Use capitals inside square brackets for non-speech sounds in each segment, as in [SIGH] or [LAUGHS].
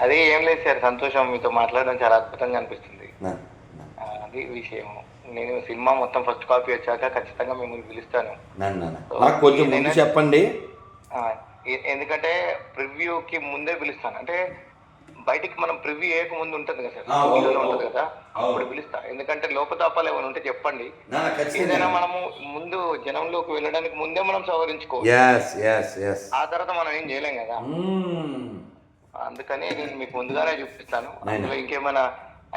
అది ఏం లేదు సార్ సంతోషం. మీతో మాట్లాడడం చాలా అద్భుతంగా అనిపిస్తుంది. అది విషయం. నేను సినిమా మొత్తం ఫస్ట్ కాపీ వచ్చాక ఖచ్చితంగా మిమ్మల్ని పిలుస్తాను. నాకు కొంచెం ముందు చెప్పండి. ఎందుకంటే ప్రివ్యూకి ముందే పిలుస్తాను. అంటే బయటికి మనం ప్రివ్యూ వేయక ముందు ఉంటుంది కదా సార్? ఉంటుంది కదా. అప్పుడు పిలుస్తా. ఎందుకంటే లోపతాపాలు ఏమైనా ఉంటే చెప్పండి. ఏదైనా మనము ముందు జనంలోకి వెళ్ళడానికి ముందే మనం సవరించుకో ఎస్ ఎస్ ఎస్ ఆ తర్వాత మనం ఏం చేయలేం కదా? అందుకని నేను మీకు ముందుగానే చూపిస్తాను. అందులో ఇంకేమైనా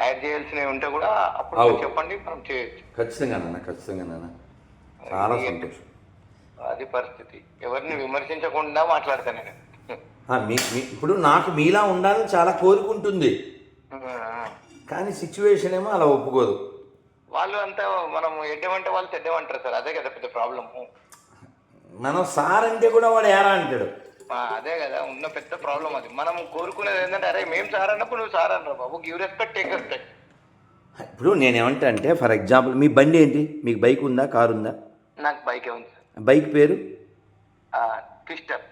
యాడ్ చేయాల్సినవి ఉంటే కూడా అప్పుడు చెప్పండి మనం చేయొచ్చు. ఖచ్చితంగా నాన్న ఖచ్చితంగా నాన్న. చాలా సంతోషం. అది పరిస్థితి. ఎవరిని విమర్శించకుండా మాట్లాడతాను నేను. ఇప్పుడు నాకు మీలా ఉండాలని చాలా కోరుకుంటుంది కానీ సిచ్యువేషన్ ఏమో అలా ఒప్పుకోదు. వాళ్ళు అంతా మనం ఎడ్డమంటే వాళ్ళు చెడ్డమంటారు సార్. అదే కదా పెద్ద ప్రాబ్లమ్ మనం సార్ అంటే కూడా వాడు ఏరా అంటాడు. అదే కదా ఉన్న పెద్ద ప్రాబ్లం అది. మనం కోరుకునేది ఏంటంటే అరే మేము సార్ అన్నప్పుడు నువ్వు సార్ అన్నారు బాబు. గివ్ రెస్పెక్ట్ టేక్ రెస్పెక్ట్ ఇప్పుడు నేనేమంటా అంటే ఫర్ ఎగ్జాంపుల్ మీ బండి ఏంటి? మీకు బైక్ ఉందా? కారు ఉందా? నాకు బైక్ ఉంది బైక్ పేరు? ట్విస్టర్?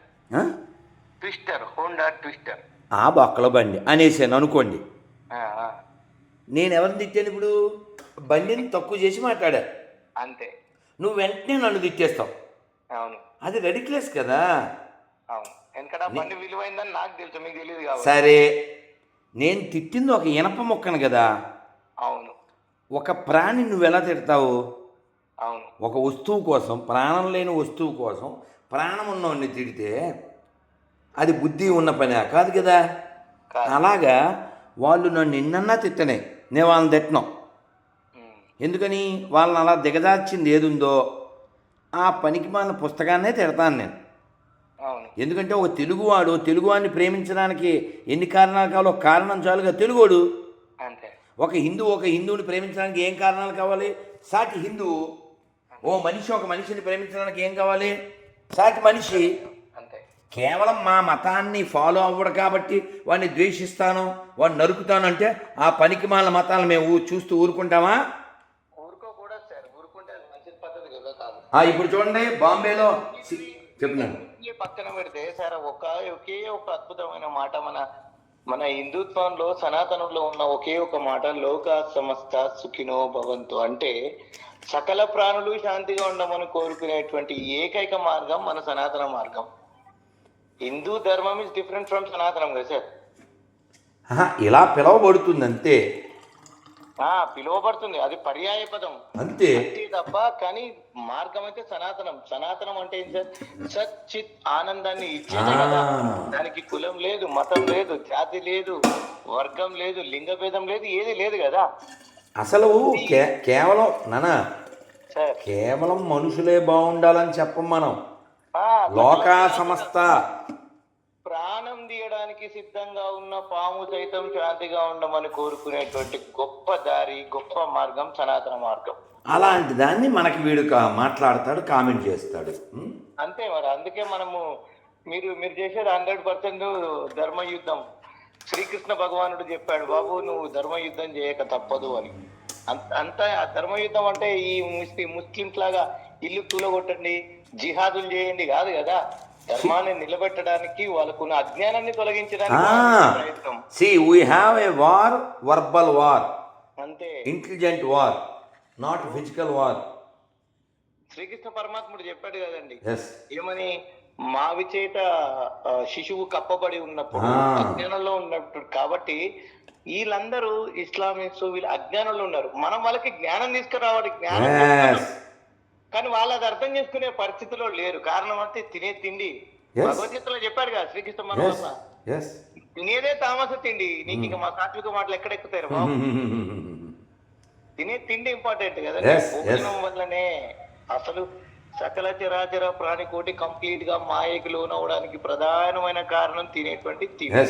ట్విస్టర్ హోండా ట్విస్టర్ ఆ బొక్కల బండి. అనేసాను అనుకోండి. నేను ఎవరిని తిట్టాను ఇప్పుడు? బండిని తక్కువ చేసి మాట్లాడా? అంతే. నువ్వు వెంటనే నన్ను తిట్టేస్తావు. అవును. అది రెడిక్లెస్ కదా. బండి విలువైందని నాకు తెలుసు మీకు తెలియదు కాబట్టి. సరే నేను తిట్టింది ఒక ఇనప మొక్కను కదా. అవును. ఒక ప్రాణి నువ్వు ఎలా తిడతావు? అవును. ఒక వస్తువు కోసం ప్రాణం లేని వస్తువు కోసం ప్రాణం ఉన్నవాడిని తిడితే అది బుద్ధి ఉన్న పని కాదు కదా? కాదు. అలాగా వాళ్ళు నన్ను ఎన్నన్నా తిట్టనే నేను వాళ్ళని తిట్టను. ఎందుకని? వాళ్ళని అలా దిగదార్చింది ఏదుందో ఆ పనికి మన పుస్తకాన్నే తిడతాను నేను. ఎందుకంటే ఒక తెలుగువాడు తెలుగువాడిని ప్రేమించడానికి ఎన్ని కారణాలు కావాలో కారణం చాలుగా తెలుగోడు. అంతే. ఒక హిందూ ఒక హిందువుని ప్రేమించడానికి ఏం కారణాలు కావాలి? సాటి హిందువు ఓ మనిషి ఒక మనిషిని ప్రేమించడానికి ఏం కావాలి? సాటి మనిషి కేవలం మా మతాన్ని ఫాలో అవ్వడు కాబట్టి వాడిని ద్వేషిస్తాను వాడిని నరుకుతాను అంటే ఆ పనికి మాల మతాలను మేము చూస్తూ ఊరుకుంటామా? ఇప్పుడు చూడండి బాంబేలో చెప్తున్నాను ఈ పక్కన పెడితే సార్ ఒక ఒకే ఒక అద్భుతమైన మాట మన మన హిందుత్వంలో సనాతనంలో ఉన్న ఒకే ఒక మాట లోక సమస్త సుఖినో భవంతు. అంటే సకల ప్రాణులు శాంతిగా ఉండమని కోరుకునేటువంటి ఏకైక మార్గం మన సనాతన మార్గం. హిందూ ధర్మం ఇస్ డిఫరెంట్ ఫ్రమ్ సనాతనం కదా సార్? ఇలా పిలవబడుతుంది అంతే ఆ పిలువబడుతుంది. అది పర్యాయ పదం అంతే. అంతే తప్ప కానీ మార్గం అయితే సనాతనం. సనాతనం అంటే ఏం సార్? సత్ చిత్ ఆనందాన్ని ఇచ్చేదే కదా. దానికి కులం లేదు మతం లేదు జాతి లేదు వర్గం లేదు లింగ భేదం లేదు ఏది లేదు కదా. అసలు కేవలం నానా కేవలం మనుషులే బాగుండాలని చెప్పం మనం. లోకా సమస్త. ప్రాణం తీయడానికి సిద్ధంగా ఉన్న పాము సైతం శాంతిగా ఉండమని కోరుకునేటువంటి గొప్ప దారి గొప్ప మార్గం సనాతన మార్గం. అలాంటి దాన్ని మనకి వీడు మాట్లాడతాడు కామెంట్ చేస్తాడు? అంతే మరి అందుకే మనము మీరు మీరు చేసేది హండ్రెడ్ పర్సెంట్ ధర్మ యుద్ధం శ్రీకృష్ణ భగవానుడు చెప్పాడు బాబు నువ్వు ధర్మ యుద్ధం చేయక తప్పదు అని. అంత- అంతా ఆ ధర్మ యుద్ధం అంటే ఈ ముస్లిం ముస్లింస్ లాగా ఇల్లు కూలగొట్టండి జిహాదులు చేయండి కాదు కదా. ధర్మాన్ని నిలబెట్టడానికి వాళ్ళకున్న అజ్ఞానాన్ని తొలగించడానికి ప్రయత్నం. So we have a war verbal war అంతే. Intelligent war not physical war. Sri Krishna పరమాత్ముడు చెప్పాడు కదండి. ఏమని? మావి చేత శిశువు కప్పబడి ఉన్నప్పుడు. అజ్ఞానంలో ఉన్నప్పుడు కాబట్టి వీళ్ళందరూ ఇస్లామిక్స్ వీళ్ళు అజ్ఞానంలో ఉన్నారు. మనం వాళ్ళకి జ్ఞానం తీసుకురావాలి జ్ఞానం. కానీ వాళ్ళు అది అర్థం చేసుకునే పరిస్థితిలో లేరు. కారణం అంటే తినే తిండి. భగవద్గీతలో చెప్పాడు కదా శ్రీకృష్ణ పరమాత్మ. తినేదే తామస తిండి. నీకు ఇక మా సాత్విక మాటలు ఎక్కడెక్కుతారు బాబు? [LAUGHS] తినే తిండి ఇంపార్టెంట్ కదా భోజనం వల్లనే అసలు సకల చరాచర ప్రాణికోటి కంప్లీట్గా మాయకి లోనవడానికి ప్రధానమైన కారణం తినేటువంటి తిండి.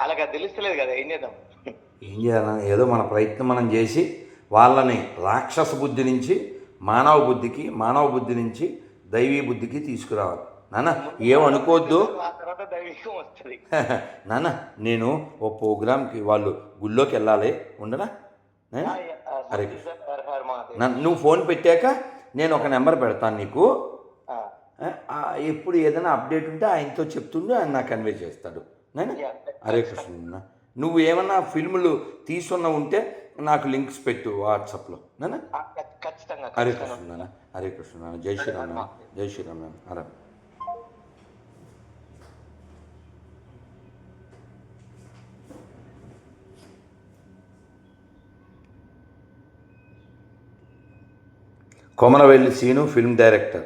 అలాగా తెలుస్తలేదు కదా ఏం చేద్దాం? ఏం చేయాలి? ఏదో మన ప్రయత్నం మనం చేసి వాళ్ళని రాక్షస బుద్ధి నుంచి మానవ బుద్ధికి మానవ బుద్ధి నుంచి దైవీ బుద్ధికి తీసుకురావాలి. నాన్న ఏమనుకోవద్దు ఆ తర్వాత దైవికం వస్తుంది. [LAUGHS] నాన్న నేను ఓ ప్రోగ్రామ్కి వాళ్ళు గుళ్ళోకి వెళ్ళాలి. ఉండరా మహాదేవ్. నన్ను నువ్వు ఫోన్ పెట్టాక నేను ఒక నెంబర్ పెడతాను నీకు. ఎప్పుడు ఏదైనా అప్డేట్ ఉంటే ఆయనతో చెప్తుండే ఆయన నాకు కన్వే చేస్తాడు. నేను? యా, హరే కృష్ణ. నువ్వు ఏమన్నా ఫిల్ములు తీసున్న ఉంటే నాకు లింక్స్ పెట్టు వాట్సాప్లో. ఖచ్చితంగా హరే. Krishna Hare Krishna Jai Shri Ram Jai Shri Ram Hare Komaravelli Seenu film director.